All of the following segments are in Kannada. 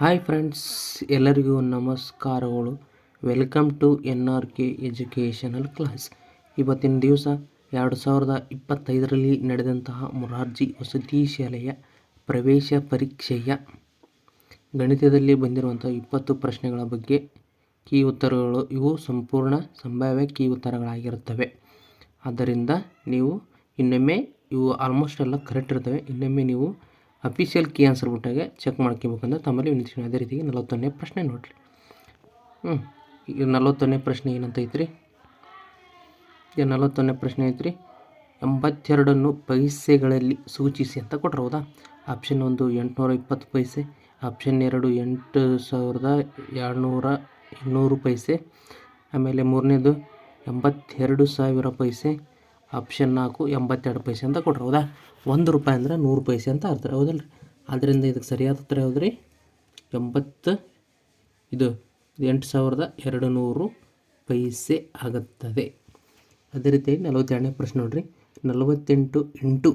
ಹಾಯ್ ಫ್ರೆಂಡ್ಸ್ ಎಲ್ಲರಿಗೂ ನಮಸ್ಕಾರಗಳು. Welcome to N R K educational class ಇವತ್ತಿನ ದಿವಸ ಎರಡು ಸಾವಿರದ ಇಪ್ಪತ್ತೈದರಲ್ಲಿ ನಡೆದಂತಹ ಮೊರಾರ್ಜಿ ವಸತಿ ಶಾಲೆಯ ಪ್ರವೇಶ ಪರೀಕ್ಷೆಯ ಗಣಿತದಲ್ಲಿ ಬಂದಿರುವಂಥ ಇಪ್ಪತ್ತು ಪ್ರಶ್ನೆಗಳ ಬಗ್ಗೆ ಕೀ ಉತ್ತರಗಳು. ಇವು ಸಂಪೂರ್ಣ ಸಂಭಾವ್ಯ ಕೀ ಉತ್ತರಗಳಾಗಿರುತ್ತವೆ. ಆದ್ದರಿಂದ ನೀವು ಇನ್ನೊಮ್ಮೆ ಇವು ಆಲ್ಮೋಸ್ಟ್ ಎಲ್ಲ ಕರೆಕ್ಟ್ ಇರ್ತವೆ ಇನ್ನೊಮ್ಮೆ ನೀವು ಅಫಿಷಿಯಲ್ ಕೀ ಆನ್ಸರ್ ಬಿಟ್ಟಾಗ ಚೆಕ್ ಮಾಡ್ಕೋಬೇಕಂದ್ರೆ ತಮ್ಮಲ್ಲಿ ವಿನಂತಿಸ್ತೀನಿ. ಅದೇ ರೀತಿಗೆ ನಲವತ್ತೊಂದನೇ ಪ್ರಶ್ನೆ ನೋಡಿರಿ. ಹ್ಞೂ ಈಗ ನಲವತ್ತೊಂದನೇ ಪ್ರಶ್ನೆ ಏನಂತ ಐತ್ರಿ? ಈಗ ನಲವತ್ತೊಂದನೇ ಪ್ರಶ್ನೆ ಐತ್ರಿ. ಎಂಬತ್ತೆರಡನ್ನು ಪೈಸೆಗಳಲ್ಲಿ ಸೂಚಿಸಿ ಅಂತ ಕೊಟ್ಟರು ಹೌದಾ? ಆಪ್ಷನ್ ಒಂದು, ಎಂಟುನೂರ ಇಪ್ಪತ್ತು ಪೈಸೆ. ಆಪ್ಷನ್ ಎರಡು, ಎಂಟು ಸಾವಿರದ ಎರಡುನೂರ ಇನ್ನೂರು ಪೈಸೆ. ಆಮೇಲೆ ಮೂರನೇದು, ಎಂಬತ್ತೆರಡು ಸಾವಿರ ಪೈಸೆ. ಆಪ್ಷನ್ ನಾಲ್ಕು, ಎಂಬತ್ತೆರಡು ಪೈಸೆ ಅಂತ ಕೊಟ್ಟರು ಹೌದಾ? ಒಂದು ರೂಪಾಯಿ ಅಂದ್ರೆ ನೂರು ಪೈಸೆ ಅಂತ ಅರ್ಥ. ಹೌದಲ್ಲ ರೀ ಆದ್ದರಿಂದ ಇದಕ್ಕೆ ಸರಿಯಾದ ಉತ್ತರ ಯಾವ್ದು ರೀ ಎಂಬತ್ತು, ಇದು ಎಂಟು ಸಾವಿರದ ಎರಡು ನೂರು ಪೈಸೆ ಆಗುತ್ತದೆ. ಅದೇ ರೀತಿಯಾಗಿ ನಲವತ್ತೆರಡನೇ ಪ್ರಶ್ನೆ ನೋಡಿರಿ. ನಲವತ್ತೆಂಟು ಎಂಟು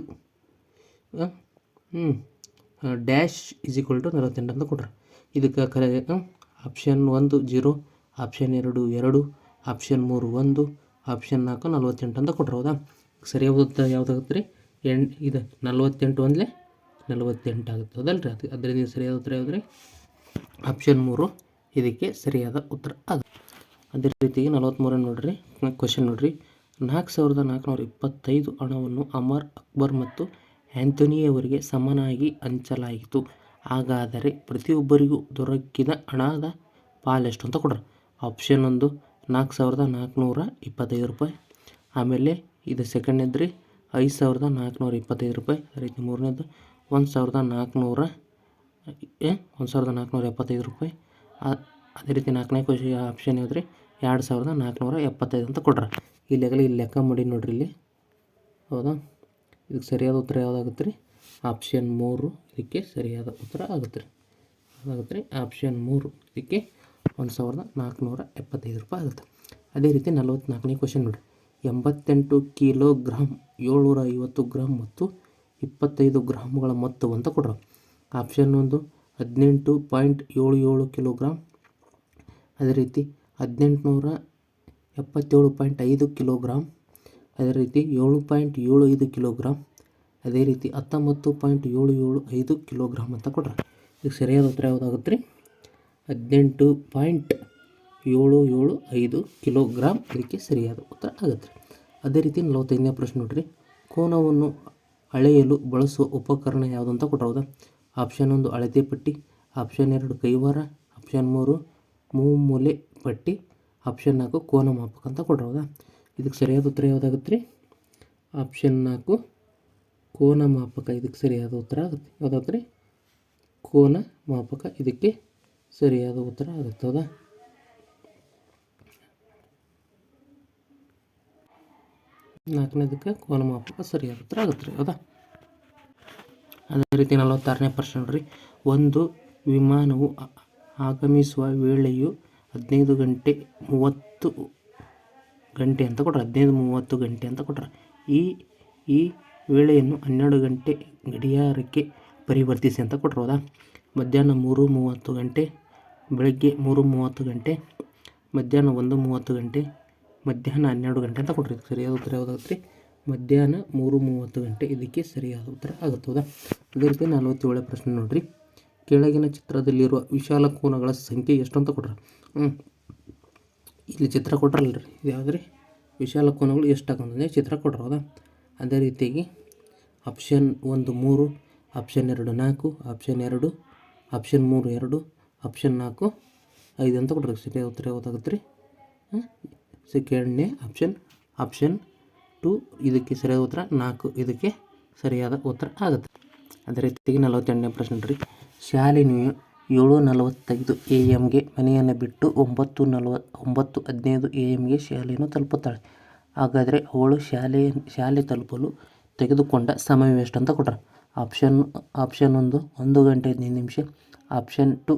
ಹ್ಞೂ ಡ್ಯಾಶ್ ಇಸ್ ಈಕ್ವಲ್ ಟು ನಲವತ್ತೆಂಟು ಅಂತ ಕೊಟ್ರೆ. ಇದಕ್ಕೆ ಕರೆ ಆಪ್ಷನ್ ಒಂದು ಜೀರೋ, ಆಪ್ಷನ್ ಎರಡು ಎರಡು, ಆಪ್ಷನ್ ಮೂರು ಒಂದು, ಆಪ್ಷನ್ ನಾಲ್ಕು ನಲವತ್ತೆಂಟು ಅಂತ ಕೊಟ್ರೆ. ಹೌದಾ? ಸರಿಯಾದ ಯಾವುದಾಗುತ್ತೆ ರೀ ಎಂಟು, ಇದು ನಲವತ್ತೆಂಟು ಒಂದಲೇ ನಲವತ್ತೆಂಟು ಆಗುತ್ತೆ. ಹೌದಲ್ಲ ರೀ ಅದು ಅದರಿಂದ ಸರಿಯಾದ ಉತ್ತರ ಯಾವುದ್ರಿ ಆಪ್ಷನ್ ಮೂರು, ಇದಕ್ಕೆ ಸರಿಯಾದ ಉತ್ತರ ಆಗುತ್ತೆ. ಅದೇ ರೀತಿಗೆ ನಲವತ್ತ್ಮೂರ ನೋಡ್ರಿ ಕ್ವಶನ್ ನೋಡ್ರಿ. ನಾಲ್ಕು ಸಾವಿರದ ನಾಲ್ಕುನೂರ ಇಪ್ಪತ್ತೈದು ಹಣವನ್ನು ಅಮರ್ ಅಕ್ಬರ್ ಮತ್ತು ಆ್ಯಂಥೋನಿಯವರಿಗೆ ಸಮನಾಗಿ ಹಂಚಲಾಯಿತು. ಹಾಗಾದರೆ ಪ್ರತಿಯೊಬ್ಬರಿಗೂ ದೊರಕಿದ ಹಣದ ಪಾಲೆಷ್ಟು ಅಂತ ಕೊಡ್ರಿ. ಆಪ್ಷನ್ ಒಂದು, ನಾಲ್ಕು ಸಾವಿರದ ನಾಲ್ಕುನೂರ ಇಪ್ಪತ್ತೈದು ರೂಪಾಯಿ. ಆಮೇಲೆ ಇದು ಸೆಕೆಂಡ್ ರೀ ಐದು ಸಾವಿರದ ನಾಲ್ಕುನೂರ ಇಪ್ಪತ್ತೈದು ರೂಪಾಯಿ. ಅದೇ ರೀತಿ ಮೂರನೇದು, ಒಂದು ಸಾವಿರದ ನಾಲ್ಕುನೂರ, ಏ, ಒಂದು ಸಾವಿರದ ನಾಲ್ಕುನೂರ ಎಪ್ಪತ್ತೈದು ರೂಪಾಯಿ. ಅದೇ ರೀತಿ ನಾಲ್ಕನೇ ಕ್ವಶನ್ ಆಪ್ಷನ್ ಯಾವ್ದು ರೀ ಎರಡು ಸಾವಿರದ ನಾಲ್ಕುನೂರ ಎಪ್ಪತ್ತೈದು ಅಂತ ಕೊಡ್ರ ಇಲ್ಲೆಗಲ ಇಲ್ಲಿ ಲೆಕ್ಕ ಮಾಡಿ ನೋಡ್ರಿ ಇಲ್ಲಿ. ಹೌದಾ? ಇದಕ್ಕೆ ಸರಿಯಾದ ಉತ್ತರ ಯಾವುದಾಗುತ್ತೆ ರೀ ಆಪ್ಷನ್ ಮೂರು, ಇದಕ್ಕೆ ಸರಿಯಾದ ಉತ್ತರ ಆಗುತ್ತೆ ರೀ ಅದಾಗುತ್ತೆ ರೀ ಆಪ್ಷನ್ ಮೂರು, ಇದಕ್ಕೆ ಒಂದು ಸಾವಿರದ ನಾಲ್ಕುನೂರ ಎಪ್ಪತ್ತೈದು ರೂಪಾಯಿ ಆಗುತ್ತೆ. ಅದೇ ರೀತಿ ನಲವತ್ತ್ನಾಲ್ಕನೇ ಕ್ವಶನ್ ನೋಡಿರಿ. ಎಂಬತ್ತೆಂಟು ಕಿಲೋಗ್ರಾಮ್ ಏಳ್ನೂರ ಐವತ್ತು ಗ್ರಾಮ್ ಮತ್ತು ಇಪ್ಪತ್ತೈದು ಗ್ರಾಮ್ಗಳ ಮೊತ್ತವಂತ ಕೊಡ್ರು. ಆಪ್ಷನ್ ಒಂದು, ಹದಿನೆಂಟು ಪಾಯಿಂಟ್ ಏಳು ಏಳು ಕಿಲೋಗ್ರಾಮ್ ಅದೇ ರೀತಿ, ಹದಿನೆಂಟುನೂರ ಎಪ್ಪತ್ತೇಳು ಪಾಯಿಂಟ್ ಐದು ಕಿಲೋಗ್ರಾಮ್ ಅದೇ ರೀತಿ, ಏಳು ಪಾಯಿಂಟ್ ಏಳು ಐದು ಕಿಲೋಗ್ರಾಮ್ ಅದೇ ರೀತಿ, ಹತ್ತೊಂಬತ್ತು ಪಾಯಿಂಟ್ ಏಳು ಏಳು ಐದು ಕಿಲೋಗ್ರಾಮ್ ಅಂತ ಕೊಡ್ರಿ. ಈಗ ಸರಿಯಾದ ಉತ್ತರ ಯಾವುದಾಗುತ್ತೆ ರೀ? ಹದಿನೆಂಟು ಪಾಯಿಂಟ್ ಏಳು ಏಳು ಐದು ಕಿಲೋಗ್ರಾಮ್ ಇದಕ್ಕೆ ಸರಿಯಾದ ಉತ್ತರ ಆಗುತ್ತೆ ಅದೇ ರೀತಿ ನಲವತ್ತೈದನೇ ಪ್ರಶ್ನೆ ನೋಡ್ರಿ. ಕೋನವನ್ನು ಅಳೆಯಲು ಬಳಸುವ ಉಪಕರಣ ಯಾವುದು ಅಂತ ಕೊಟ್ಟರೌದಾ ಆಪ್ಷನ್ ಒಂದು ಅಳತೆ ಪಟ್ಟಿ, ಆಪ್ಷನ್ ಎರಡು ಕೈವಾರ, ಆಪ್ಷನ್ ಮೂರು ಮೂಮೂಲೆ ಪಟ್ಟಿ, ಆಪ್ಷನ್ ನಾಲ್ಕು ಕೋನ ಮಾಪಕ ಅಂತ ಕೊಟ್ಟರೌದಾ ಇದಕ್ಕೆ ಸರಿಯಾದ ಉತ್ತರ ಯಾವುದಾಗುತ್ತೆ ರೀ? ಆಪ್ಷನ್ ನಾಲ್ಕು ಕೋನ ಮಾಪಕ, ಇದಕ್ಕೆ ಸರಿಯಾದ ಉತ್ತರ ಆಗುತ್ತೆ. ಯಾವುದಾಗುತ್ತೆ ರೀ? ಕೋನ ಮಾಪಕ, ಇದಕ್ಕೆ ಸರಿಯಾದ ಉತ್ತರ ಆಗುತ್ತೆ ಹೌದಾ? ನಾಲ್ಕನೇದಕ್ಕೆ ಕೋನ ಮಾಪಕ ಸರಿಯಾದ ಉತ್ತರ ಆಗುತ್ತೆ ರೀ, ಹೌದಾ? ಅದೇ ರೀತಿ ನಲವತ್ತಾರನೇ ಪ್ರಶ್ನೆ ರೀ ಒಂದು ವಿಮಾನವು ಆಗಮಿಸುವ ವೇಳೆಯು ಹದಿನೈದು ಗಂಟೆ ಮೂವತ್ತು ಗಂಟೆ ಅಂತ ಕೊಟ್ರೆ. ಹದಿನೈದು ಮೂವತ್ತು ಗಂಟೆ ಅಂತ ಕೊಟ್ರೆ. ಈ ಈ ವೇಳೆಯನ್ನು ಹನ್ನೆರಡು ಗಂಟೆ ಗಡಿಯಾರಕ್ಕೆ ಪರಿವರ್ತಿಸಿ ಅಂತ ಹೌದಾ? ಮಧ್ಯಾಹ್ನ ಮೂರು ಮೂವತ್ತು ಗಂಟೆ, ಬೆಳಗ್ಗೆ ಮೂರು ಮೂವತ್ತು ಗಂಟೆ, ಮಧ್ಯಾಹ್ನ ಒಂದು ಮೂವತ್ತು ಗಂಟೆ ಮಧ್ಯಾಹ್ನ ಹನ್ನೆರಡು ಗಂಟೆ ಅಂತ ಕೊಟ್ಟಿರ್ತೀವಿ. ಸರಿಯಾದ ಉತ್ತರ ಯಾವುದಾಗುತ್ತೆ? ಮಧ್ಯಾಹ್ನ ಮೂರು ಮೂವತ್ತು ಗಂಟೆ. ಇದಕ್ಕೆ ಸರಿಯಾದ ಉತ್ತರ ಆಗುತ್ತೆ ಹೌದಾ ಅದೇ ರೀತಿ ನಲವತ್ತೇಳನೇ ಪ್ರಶ್ನೆ ನೋಡಿರಿ. ಕೆಳಗಿನ ಚಿತ್ರದಲ್ಲಿರುವ ವಿಶಾಲ ಕೋನಗಳ ಸಂಖ್ಯೆ ಎಷ್ಟು ಅಂತ ಕೊಟ್ರೆ? ಇಲ್ಲಿ ಚಿತ್ರ ಕೊಟ್ರಲ್ಲ ರೀ ಇದು ವಿಶಾಲ ಕೋನಗಳು ಎಷ್ಟು ಚಿತ್ರ ಕೊಟ್ರ ಹೌದಾ? ಅದೇ ರೀತಿಯಾಗಿ ಆಪ್ಷನ್ ಒಂದು ಮೂರು, ಆಪ್ಷನ್ ಎರಡು ನಾಲ್ಕು, ಆಪ್ಷನ್ ಎರಡು, ಆಪ್ಷನ್ ಮೂರು ಎರಡು, ಆಪ್ಷನ್ ನಾಲ್ಕು, ಐದು ಅಂತ ಕೊಟ್ರೆ. ಸರಿಯಾದ ಉತ್ತರ ಯಾವುದಾಗುತ್ತೆ? ರೀ ಸೆಕೆಂಡ್ನೇ ಆಪ್ಷನ್ ಆಪ್ಷನ್ ಟು ಇದಕ್ಕೆ ಸರಿಯಾದ ಉತ್ತರ ನಾಲ್ಕು, ಇದಕ್ಕೆ ಸರಿಯಾದ ಉತ್ತರ ಆಗುತ್ತೆ. ಅದೇ ರೀತಿಯಾಗಿ ನಲವತ್ತೆಂಟನೇ ಪ್ರಶ್ನೆ ರೀ ಶಾಲಿನಿಯು ಏಳು ನಲವತ್ತೈದು ಎ ಎಮ್ಗೆ ಮನೆಯನ್ನು ಬಿಟ್ಟು ಒಂಬತ್ತು ನಲವ, ಒಂಬತ್ತು ಹದಿನೈದು ಎ ಎಮ್ಗೆ ಶಾಲೆಯನ್ನು ತಲುಪುತ್ತಾಳೆ. ಹಾಗಾದರೆ ಅವಳು ಶಾಲೆ ಶಾಲೆ ತಲುಪಲು ತೆಗೆದುಕೊಂಡ ಸಮಯ ಎಷ್ಟು ಅಂತ ಕೊಟ್ಟರು ಆಪ್ಷನ್ ಆಪ್ಷನ್ ಒಂದು ಒಂದು ಗಂಟೆ ಹದಿನೈದು ನಿಮಿಷ. ಆಪ್ಷನ್ ಟು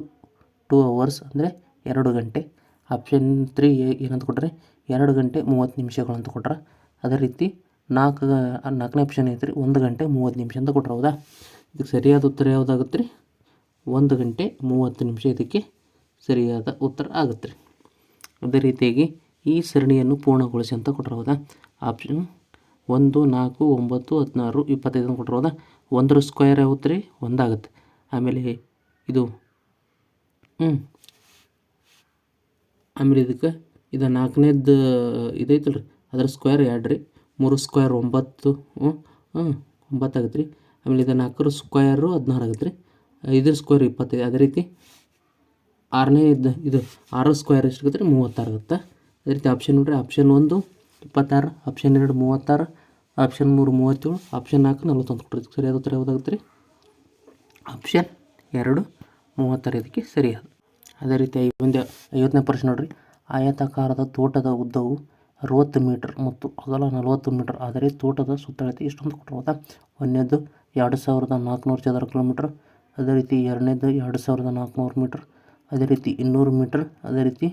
ಟೂ ಅವರ್ಸ್ ಅಂದರೆ ಎರಡು ಗಂಟೆ. ಆಪ್ಷನ್ ತ್ರೀ ಏನಂತ ಕೊಟ್ಟರೆ ಎರಡು ಗಂಟೆ ಮೂವತ್ತು ನಿಮಿಷಗಳು ಅಂತ ಕೊಟ್ರೆ. ಅದೇ ರೀತಿ ನಾಲ್ಕು ನಾಲ್ಕನೇ ಆಪ್ಷನ್ ಐತೆ ರೀ ಒಂದು ಗಂಟೆ ಮೂವತ್ತು ನಿಮಿಷ ಅಂತ ಕೊಟ್ರೆ ಹೌದಾ? ಇದಕ್ಕೆ ಸರಿಯಾದ ಉತ್ತರ ಯಾವುದಾಗುತ್ತೆ ರೀ ಒಂದು ಗಂಟೆ ಮೂವತ್ತು ನಿಮಿಷ ಇದಕ್ಕೆ ಸರಿಯಾದ ಉತ್ತರ ಆಗುತ್ತೆ ರೀ ಅದೇ ರೀತಿಯಾಗಿ ಈ ಸರಣಿಯನ್ನು ಪೂರ್ಣಗೊಳಿಸಿ ಅಂತ ಕೊಟ್ಟಿರೋದ ಆಪ್ಷನ್ ಒಂದು, ನಾಲ್ಕು, ಒಂಬತ್ತು, ಹದಿನಾರು, ಇಪ್ಪತ್ತೈದು ಅಂತ ಕೊಟ್ಟಿರೋದ ಒಂದರ ಸ್ಕ್ವೇರ್ ಯಾವತ್ತು ರೀ ಒಂದಾಗುತ್ತೆ. ಆಮೇಲೆ ಇದು ಹ್ಞೂ ಆಮೇಲೆ ಇದಕ್ಕೆ, ಇದು ನಾಲ್ಕನೇದು ಇದೈತಲ್ಲ ರೀ ಅದರ ಸ್ಕ್ವೇರ್ ಎರಡು ರೀ ಮೂರು ಸ್ಕ್ವೇರ್ ಒಂಬತ್ತು ಒಂಬತ್ತು ಆಗುತ್ತೆ ರೀ ಆಮೇಲೆ ಇದು ನಾಲ್ಕರ ಸ್ಕ್ವೇರು ಹದಿನಾರು ಆಗುತ್ತೆ ರೀ ಐದರ ಸ್ಕ್ವೇರ್ ಇಪ್ಪತ್ತೈದು, ಅದೇ ರೀತಿ ಆರನೇ ಇದು ಇದು ಆರು ಸ್ಕ್ವೇರ್ ಎಷ್ಟು ಆಗುತ್ತೆ ರೀ ಮೂವತ್ತಾರು ಆಗುತ್ತೆ. ಅದೇ ರೀತಿ ಆಪ್ಷನ್ ನೋಡಿರಿ ಆಪ್ಷನ್ ಒಂದು ಇಪ್ಪತ್ತಾರು ಆಪ್ಷನ್ ಎರಡು ಮೂವತ್ತಾರು ಆಪ್ಷನ್ ಮೂರು ಮೂವತ್ತೇಳು ಆಪ್ಷನ್ ನಾಲ್ಕು ನಲ್ವತ್ತೊಂದು ಕೊಟ್ಟಿರ್ತೀವಿ ಸರಿಯಾದ ಉತ್ತರ ಯಾವುದಾಗುತ್ತೆ ರೀ ಆಪ್ಷನ್ ಎರಡು ಮೂವತ್ತಾರು ಇದಕ್ಕೆ ಸರಿಯಾದ. ಅದೇ ರೀತಿ ಒಂದು ಐವತ್ತನೇ ಪ್ರಶ್ನೆ ನೋಡ್ರಿ. ಆಯತಾಕಾರದ ತೋಟದ ಉದ್ದವು ಅರವತ್ತು ಮೀಟರ್ ಮತ್ತು ಅಗಲ ನಲವತ್ತು ಮೀಟರ್. ಆದರೆ ತೋಟದ ಸುತ್ತಳತೆ ಇಷ್ಟೊಂದು ಕೊಟ್ಟಿರೋದ ಒಂದನೇದು ಎರಡು ಸಾವಿರದ ನಾಲ್ಕುನೂರು ಚದರ ಕಿಲೋಮೀಟ್ರ್. ಅದೇ ರೀತಿ ಎರಡನೇದು ಎರಡು ಸಾವಿರದ ನಾಲ್ಕುನೂರು ಮೀಟ್ರ್. ಅದೇ ರೀತಿ ಇನ್ನೂರು ಮೀಟ್ರ್. ಅದೇ ರೀತಿ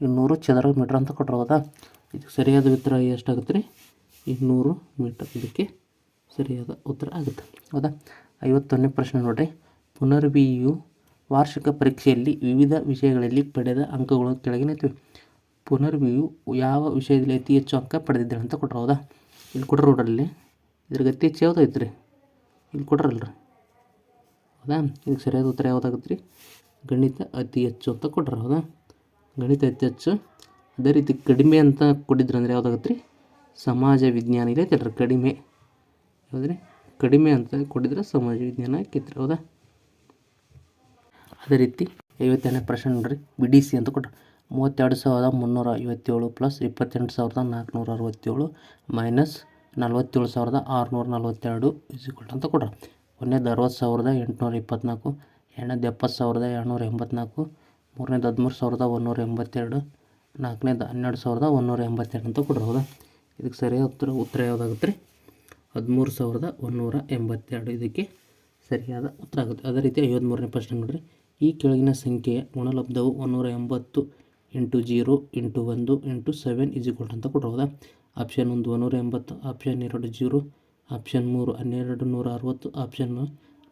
ಇನ್ನೂರು ಚದರ ಮೀಟ್ರ್ ಅಂತ ಕೊಟ್ಟಿರೋದ ಇದಕ್ಕೆ ಸರಿಯಾದ ಉತ್ತರ ಎಷ್ಟಾಗುತ್ತೆ ರೀ? ಇನ್ನೂರು ಮೀಟರ್. ಇದಕ್ಕೆ ಸರಿಯಾದ ಉತ್ತರ ಆಗುತ್ತೆ. ಹೌದಾ ಐವತ್ತೊಂದನೇ ಪ್ರಶ್ನೆ ನೋಡಿರಿ. ಪುನರ್ವಿಯು ವಾರ್ಷಿಕ ಪರೀಕ್ಷೆಯಲ್ಲಿ ವಿವಿಧ ವಿಷಯಗಳಲ್ಲಿ ಪಡೆದ ಅಂಕಗಳು ಕೆಳಗಿನಂತಿವೆ ಪುನರ್ವಿಯು ಯಾವ ವಿಷಯದಲ್ಲಿ ಅತಿ ಹೆಚ್ಚು ಅಂಕ ಪಡೆದಿದ್ದಾಳೆ ಅಂತ ಕೊಟ್ಟರು ಹೌದಾ? ಇಲ್ಲಿ ಕೊಟ್ಟರು ನೋಡ್ರಲ್ಲಿ ಇದ್ರಾಗ ಅತಿ ಹೆಚ್ಚು ಯಾವ್ದು ಐತ್ರಿ? ಇಲ್ಲಿ ಕೊಟ್ರಲ್ರಿ. ಹೌದಾ? ಇದಕ್ಕೆ ಸರಿಯಾದ ಉತ್ತರ ಯಾವುದಾಗುತ್ತೆ ರೀ ಗಣಿತ ಅತಿ ಹೆಚ್ಚು ಅಂತ ಕೊಟ್ರು, ಹೌದಾ? ಗಣಿತ ಅತಿ ಹೆಚ್ಚು. ಅದೇ ರೀತಿ ಕಡಿಮೆ ಅಂತ ಕೊಟ್ಟಿದ್ರು ಅಂದ್ರೆ ಯಾವುದಾಗುತ್ತೆ ರೀ ಸಮಾಜ ವಿಜ್ಞಾನ ಐತಲ್ರಿ ಕಡಿಮೆ. ಹೌದ್ರಿ? ಕಡಿಮೆ ಅಂತ ಕೊಟ್ಟಿದ್ರೆ ಸಮಾಜ ವಿಜ್ಞಾನ ಆಕೈತ್ರಿ, ಹೌದಾ? ಅದೇ ರೀತಿ ಐವತ್ತೆರಡನೇ ಪ್ರಶ್ನೆ ನೋಡ್ರಿ. ಬಿ ಡಿ ಸಿ ಅಂತ ಕೊಟ್ಟರು ಮೂವತ್ತೆರಡು ಸಾವಿರದ ಮುನ್ನೂರ ಐವತ್ತೇಳು ಪ್ಲಸ್ ಇಪ್ಪತ್ತೆಂಟು ಸಾವಿರದ ನಾಲ್ಕುನೂರ ಅರವತ್ತೇಳು ಮೈನಸ್ ನಲ್ವತ್ತೇಳು ಸಾವಿರದ ಆರುನೂರ ನಲ್ವತ್ತೆರಡು ಇಸಿಕೊಟ್ಟು ಅಂತ ಕೊಡ್ರಿ ಒಂದನೇದು ಅರವತ್ತು ಸಾವಿರದ ಎಂಟುನೂರ ಇಪ್ಪತ್ತ್ನಾಲ್ಕು ಎರಡನೇದು ಎಪ್ಪತ್ತು ಸಾವಿರದ ಎರಡುನೂರ ಎಂಬತ್ನಾಲ್ಕು, ಮೂರನೇದು ಹದಿಮೂರು ಸಾವಿರದ ಒಂದೂರ ಎಂಬತ್ತೆರಡು, ನಾಲ್ಕನೇದು ಹನ್ನೆರಡು ಸಾವಿರದ ಒಂದೂರ ಎಂಬತ್ತೆರಡು ಅಂತ ಕೊಡ್ರಿ ಹೌದಾ? ಇದಕ್ಕೆ ಸರಿಯಾದ ಉತ್ತರ ಉತ್ತರ ಯಾವುದಾಗುತ್ತೆ? ರೀ ಹದಿಮೂರು ಸಾವಿರದ ಒಂದೂರ ಎಂಬತ್ತೆರಡು. ಇದಕ್ಕೆ ಸರಿಯಾದ ಉತ್ತರ ಆಗುತ್ತೆ. ಅದೇ ರೀತಿ ಐವತ್ತ್ಮೂರನೇ ಪ್ರಶ್ನೆ ನೋಡಿರಿ. ಈ ಕೆಳಗಿನ ಸಂಖ್ಯೆಯ ಗುಣಲಬ್ಧವು ಒನ್ನೂರ ಎಂಬತ್ತು ಇಂಟು ಜೀರೋ ಇಂಟು ಒಂದು into seven is equal to ಅಂತ ಕೊಟ್ಟಿರೋದ. ಆಪ್ಷನ್ ಒಂದು ಒಂದೂರ ಎಂಬತ್ತು, ಆಪ್ಷನ್ ಎರಡು ಜೀರೋ, ಆಪ್ಷನ್ ಮೂರು ಹನ್ನೆರಡು ನೂರ ಅರವತ್ತು, ಆಪ್ಷನ್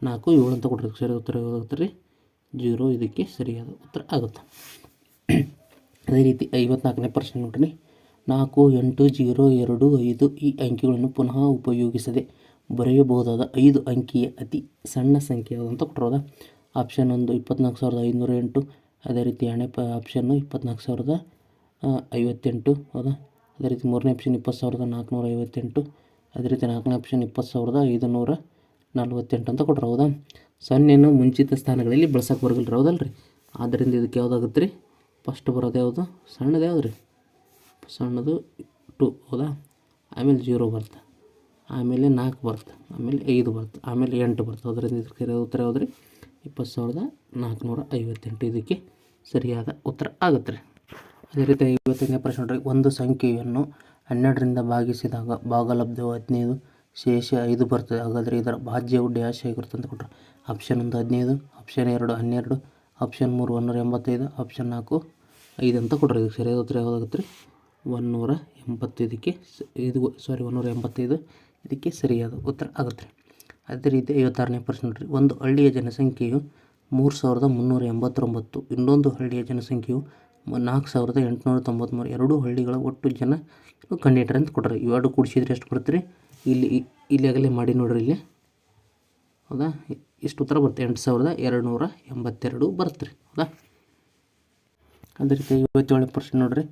ನಾಲ್ಕು ಏಳು ಅಂತ ಕೊಟ್ಟಿರೋದು. ಸರಿ, ಉತ್ತರ ಯಾವುದಾಗುತ್ತೆ ರೀ? ಜೀರೋ, ಇದಕ್ಕೆ ಸರಿಯಾದ ಉತ್ತರ ಆಗುತ್ತೆ. ಅದೇ ರೀತಿ ಐವತ್ನಾಲ್ಕನೇ ಪ್ರಶ್ನೆ ನೋಡ್ರಿ. ನಾಲ್ಕು ಎಂಟು ಜೀರೋ ಎರಡು ಐದು ಈ ಅಂಕಿಗಳನ್ನು ಪುನಃ ಉಪಯೋಗಿಸದೆ ಬರೆಯಬಹುದಾದ ಐದು ಅಂಕಿಯ ಅತಿ ಸಣ್ಣ ಸಂಖ್ಯೆ ಅಂತ ಕೊಟ್ಟಿರೋದ. ಆಪ್ಷನ್ ಒಂದು ಇಪ್ಪತ್ನಾಲ್ಕು ಸಾವಿರದ ಐನೂರ ಎಂಟು, ಅದೇ ರೀತಿ ಎರಡನೇ ಪ, ಆಪ್ಷನ್ನು ಇಪ್ಪತ್ನಾಲ್ಕು ಸಾವಿರದ ಐವತ್ತೆಂಟು, ಹೌದಾ? ಅದೇ ರೀತಿ ಮೂರನೇ ಆಪ್ಷನ್ ಇಪ್ಪತ್ತು ಸಾವಿರದ ನಾಲ್ಕುನೂರ ಐವತ್ತೆಂಟು, ಅದೇ ರೀತಿ ನಾಲ್ಕನೇ ಆಪ್ಷನ್ ಇಪ್ಪತ್ತು ಸಾವಿರದ ಐದುನೂರ ನಲ್ವತ್ತೆಂಟು ಅಂತ ಕೊಟ್ರು, ಹೌದಾ? ಸೊನ್ನೆಯನ್ನು ಮುಂಚಿತ ಸ್ಥಾನಗಳಲ್ಲಿ ಬಳಸಕ್ಕೆ ರೀ ಹೌದಲ್ಲ ರೀ ಆದ್ದರಿಂದ ಇದಕ್ಕೆ ಯಾವುದಾಗುತ್ತೆ ರೀ ಫಸ್ಟ್ ಬರೋದು ಯಾವುದು? ಸಣ್ಣದು ಯಾವುದು ರೀ ಸಣ್ಣದು ಟು, ಹೌದಾ? ಆಮೇಲೆ ಜೀರೋ ಬರುತ್ತೆ. ಆಮೇಲೆ ನಾಲ್ಕು ಬರುತ್ತೆ, ಆಮೇಲೆ ಐದು ಬರುತ್ತೆ, ಆಮೇಲೆ ಎಂಟು ಬರುತ್ತೆ. ಅದರಿಂದ ಇದಕ್ಕೆ ಉತ್ತರ ಯಾವುದು ರೀ ಇಪ್ಪತ್ತು ಸಾವಿರದ ನಾಲ್ಕುನೂರ ಐವತ್ತೆಂಟು ಇದಕ್ಕೆ ಸರಿಯಾದ ಉತ್ತರ ಆಗುತ್ತೆ ರೀ. ಅದೇ ರೀತಿ ಐವತ್ತೈದನೇ ಪ್ರಶ್ನೆ ನೋಡ್ರಿ ಒಂದು ಸಂಖ್ಯೆಯನ್ನು ಹನ್ನೆರಡರಿಂದ ಭಾಗಿಸಿದಾಗ ಭಾಗಲಬ್ಧವು ಹದಿನೈದು, ಶೇಷ ಐದು ಬರ್ತದೆ. ಹಾಗಾದರೆ ಇದರ ಭಾಜ್ಯವು ಡ್ಯಾಶ್ ಆಗಿರುತ್ತೆ ಅಂತ ಕೊಟ್ಟರು ಆಪ್ಷನ್ ಒಂದು ಹದಿನೈದು, ಆಪ್ಷನ್ ಎರಡು ಹನ್ನೆರಡು, ಆಪ್ಷನ್ ಮೂರು ಒಂದೂರ ಎಂಬತ್ತೈದು, ಆಪ್ಷನ್ ನಾಲ್ಕು ಐದು ಅಂತ ಕೊಟ್ಟರು ಇದಕ್ಕೆ ಸರಿಯಾದ ಉತ್ತರ ಯಾವುದಾಗುತ್ತೆ ರೀ? ಒಂದೂರ ಎಂಬತ್ತೈದಕ್ಕೆ ಇದು ಸಾರಿ ಒಂದೂರ ಎಂಬತ್ತೈದು. ಇದಕ್ಕೆ ಸರಿಯಾದ ಉತ್ತರ ಆಗುತ್ತೆ ಅದೇ ರೀತಿ ಐವತ್ತಾರನೇ ಪ್ರಶ್ನೆ ನೋಡಿರಿ. ಒಂದು ಹಳ್ಳಿಯ ಜನಸಂಖ್ಯೆಯು ಮೂರು ಸಾವಿರದ ಮುನ್ನೂರ ಎಂಬತ್ತೊಂಬತ್ತು, ಇನ್ನೊಂದು ಹಳ್ಳಿಯ ಜನಸಂಖ್ಯೆಯು ನಾಲ್ಕು ಸಾವಿರದ ಎಂಟುನೂರ ತೊಂಬತ್ತ್ಮೂರು ಎರಡೂ ಹಳ್ಳಿಗಳ ಒಟ್ಟು ಜನ ಕಂಡಿಟ್ರೆ ಅಂತ ಕೊಟ್ಟರೆ ಇವೆರಡು ಕೂಡಿಸಿದ್ರೆ ಎಷ್ಟು ಬರುತ್ತೆ ಇಲ್ಲಿ ಇಲ್ಲಿಯಾಗಲೇ ಮಾಡಿ ನೋಡಿರಿ ಇಲ್ಲಿ. ಹೌದಾ? ಇಷ್ಟು ಉತ್ತರ ಬರುತ್ತೆ. ಎಂಟು ಸಾವಿರದ ಎರಡು ನೂರ ಎಂಬತ್ತೆರಡು ಬರುತ್ತೆ ರೀ. ಹೌದಾ? ಅದೇ ರೀತಿ ಐವತ್ತೇಳು ಪ್ರಶ್ನೆ ನೋಡಿರಿ.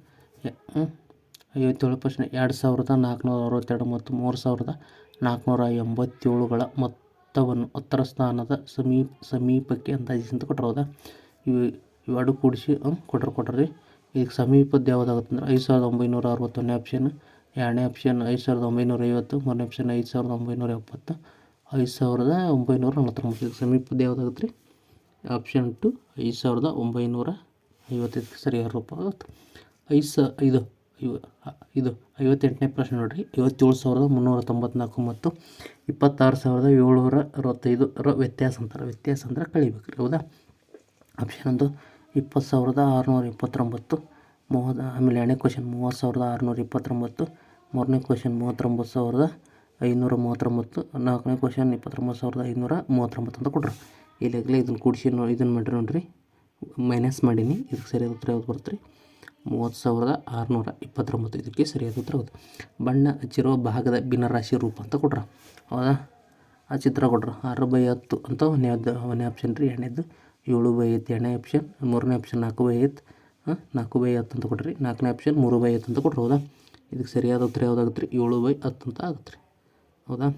ಐವತ್ತೇಳು ಪ್ರಶ್ನೆ. ಎರಡು ಸಾವಿರದ ನಾಲ್ಕುನೂರ ಅರವತ್ತೆರಡು ಮತ್ತು ಮೂರು ಸಾವಿರದ ನಾಲ್ಕುನೂರ ಎಂಬತ್ತೇಳುಗಳ ಮೊತ್ತವನ್ನು ಉತ್ತರ ಸ್ಥಾನದ ಸಮೀಪ ಸಮೀಪಕ್ಕೆ ಅಂದಾಜಿಸಿ ಕೊಟ್ಟರು ಹೌದಾ? ಇವು ಇವೆರಡು ಕೂಡಿಸಿ ಕೊಟ್ರು ಕೊಟ್ರಿ. ಈಗ ಸಮೀಪದ ಯಾವುದಾಗುತ್ತೆ ಅಂದ್ರೆ ಐದು ಸಾವಿರದ ಒಂಬೈನೂರ ಅರವತ್ತೊಂದನೇ ಆಪ್ಷನ್, ಎರಡನೇ ಆಪ್ಷನ್ ಐದು ಸಾವಿರದ ಒಂಬೈನೂರ ಐವತ್ತು, ಮೂರನೇ ಆಪ್ಷನ್ ಐದು ಸಾವಿರದ ಒಂಬೈನೂರ ಎಪ್ಪತ್ತು, ಐದು ಸಾವಿರದ ಒಂಬೈನೂರ ನಲವತ್ತೊಂಬತ್ತು. ಸಮೀಪದ ಯಾವುದಾಗುತ್ತೆ ರೀ ಆಪ್ಷನ್ ಟು ಐದು ಸಾವಿರದ ಒಂಬೈನೂರ ಐವತ್ತೈದಕ್ಕೆ ಸರಿಯಾದ ರೂಪ ಆಗುತ್ತೆ. ಐದು ಸ ಇದು ಇದು ಐವತ್ತೆಂಟನೇ ಪ್ರಶ್ನೆ ನೋಡಿರಿ. ಐವತ್ತೇಳು ಸಾವಿರದ ಮುನ್ನೂರ ತೊಂಬತ್ನಾಲ್ಕು ಮತ್ತು ಇಪ್ಪತ್ತಾರು ಸಾವಿರದ ಏಳ್ನೂರ ಅರವತ್ತೈದು ರ ವ್ಯತ್ಯಾಸ ಅಂತಾರೆ. ವ್ಯತ್ಯಾಸ ಅಂದ್ರೆ ಕಳಿಬೇಕು ರೀ ಹೌದಾ? ಆಪ್ಷನ್ ಒಂದು, ಇಪ್ಪತ್ತು ಸಾವಿರದ ಆರುನೂರ ಇಪ್ಪತ್ತೊಂಬತ್ತು, ಮೂವತ್ತು, ಆಮೇಲೆ ಎರಡನೇ ಕ್ವಶನ್ ಮೂವತ್ತು ಸಾವಿರದ ಆರುನೂರ ಇಪ್ಪತ್ತೊಂಬತ್ತು, ಮೂರನೇ ಕ್ವಶನ್ ಮೂವತ್ತೊಂಬತ್ತು ಸಾವಿರದ ಐನೂರ ಮೂವತ್ತೊಂಬತ್ತು, ನಾಲ್ಕನೇ ಕ್ವಶನ್ ಇಪ್ಪತ್ತೊಂಬತ್ತು ಸಾವಿರದ ಐನೂರ ಮೂವತ್ತೊಂಬತ್ತು ಅಂತ ಕೊಟ್ಟರು ಇಲ್ಲಾಗಲೇ ಇದನ್ನು ಕೂಡಿಸಿ ನೋ, ಇದನ್ನು ಮಾಡಿರಿ ನೋಡಿರಿ. ಮೈನಸ್ ಮಾಡೀನಿ. ಇದಕ್ಕೆ ಸರಿಯಾದ ಉತ್ತರ ಯಾವ್ದು ಬರುತ್ತೆ ರೀ ಮೂವತ್ತು ಸಾವಿರದ ಆರುನೂರ ಇಪ್ಪತ್ತೊಂಬತ್ತು. ಇದಕ್ಕೆ ಸರಿಯಾದ ಉತ್ತರ ಹೌದು. ಬಣ್ಣ ಹಚ್ಚಿರುವ ಭಾಗದ ಭಿನ್ನರಾಶಿ ರೂಪ ಅಂತ ಕೊಟ್ರ ಹೌದಾ? ಆ ಚಿತ್ರ ಕೊಟ್ರ ಆರು ಬೈ ಹತ್ತು ಅಂತ ಒಂದನೇದು ಒಂದನೇ ಆಪ್ಷನ್ ರೀ. ಎರಡನೇದು ಏಳು ಬೈ ಐದು, ಎರಡನೇ ಆಪ್ಷನ್ ಮೂರನೇ ಆಪ್ಷನ್ ನಾಲ್ಕು ಬೈ ಐದು, ಹಾಂ, ನಾಲ್ಕು ಬೈ ಹತ್ತು ಅಂತ ಕೊಟ್ರಿ ನಾಲ್ಕನೇ ಆಪ್ಷನ್ ಮೂರು ಬೈ ಹತ್ತು ಅಂತ ಕೊಟ್ರಿ ಹೌದಾ? ಇದಕ್ಕೆ ಸರಿಯಾದ ಉತ್ತರ ಯಾವುದಾಗುತ್ತೆ ರೀ? ಏಳು ಬೈ ಹತ್ತು ಅಂತ ಆಗುತ್ತೆ ರೀ. ಹೌದಾ?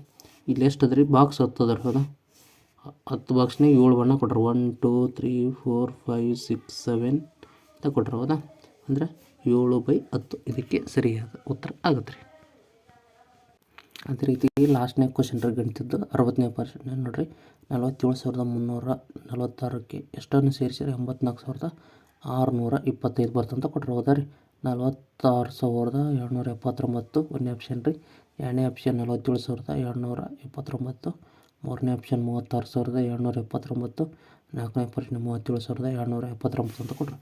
ಇಲ್ಲಿ ಎಷ್ಟು ಅದ್ರಿ ಬಾಕ್ಸ್ ಹತ್ತು ಅದ ರೀ. ಹೌದಾ? ಹತ್ತು ಬಾಕ್ಸ್ನಾಗ ಏಳು ಬಣ್ಣ ಕೊಟ್ರು one two three four five six seven ಅಂತ ಕೊಟ್ರು ಹೌದಾ? ಅಂದರೆ ಏಳು ಬೈ ಹತ್ತು. ಇದಕ್ಕೆ ಸರಿಯಾದ ಉತ್ತರ ಆಗುತ್ತೆ ರೀ ಅದೇ ರೀತಿ ಲಾಸ್ಟ್ನೇ ಕ್ವಶನ್ ರೀ ಗಣಿತದ್ದು. ಅರವತ್ತನೇ ಪರ್ಸೆಂಟ್ ನೋಡಿರಿ, ನಲವತ್ತೇಳು ಸಾವಿರದ ಮುನ್ನೂರ ನಲವತ್ತಾರಕ್ಕೆ ಎಷ್ಟನ್ನು ಸೇರಿಸಿದ್ರೆ ಎಂಬತ್ನಾಲ್ಕು ಸಾವಿರದ ಆರುನೂರ ಇಪ್ಪತ್ತೈದು ಬರ್ತಂತ ಕೊಟ್ಟರು ಹೌದಾ ರೀ? ನಲವತ್ತಾರು ಸಾವಿರದ ಏಳ್ನೂರ ಎಪ್ಪತ್ತೊಂಬತ್ತು. ಒಂದನೇ ಆಪ್ಷನ್ ರೀ. ಎರಡನೇ ಆಪ್ಷನ್ ನಲವತ್ತೇಳು ಸಾವಿರದ ಏಳ್ನೂರ ಎಪ್ಪತ್ತೊಂಬತ್ತು. ಮೂರನೇ ಆಪ್ಷನ್ ಮೂವತ್ತಾರು ಸಾವಿರದ ಏಳ್ನೂರ ಎಪ್ಪತ್ತೊಂಬತ್ತು. ನಾಲ್ಕನೇ ಪರ್ಸೆಂಟ್ ಮೂವತ್ತೇಳು ಸಾವಿರದ ಏಳ್ನೂರ ಎಪ್ಪತ್ತೊಂಬತ್ತು ಅಂತ ಕೊಟ್ಟರು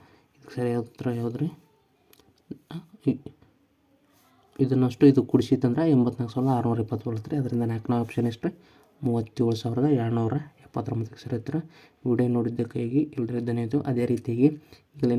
ಸರಿಯಾದ ಉತ್ತರ ಯಾವುದ್ರಿ? ಇದನ್ನಷ್ಟು ಇದು ಕುಡಿಸಿತ್ತಂದ್ರೆ ಎಂಬತ್ನಾಲ್ಕು ಸಾವಿರದ ಆರುನೂರ ಇಪ್ಪತ್ತು ಬರುತ್ತೆ ಅದರಿಂದ ನಾಲ್ಕನೇ ಆಪ್ಷನ್ ಎಷ್ಟು? ಮೂವತ್ತೇಳು ಸಾವಿರದ ಏಳ್ನೂರ ಎಪ್ಪತ್ತೊಂಬತ್ತಕ್ಕೆ ಸರಿ ಹತ್ರ ವಿಡಿಯೋ ನೋಡಿದ್ದಕ್ಕಾಗಿ ಎಲ್ಲರಿಗೂ ಧನ್ಯವಾದ ಅದೇ ರೀತಿಯಾಗಿ ಈಗಲೇ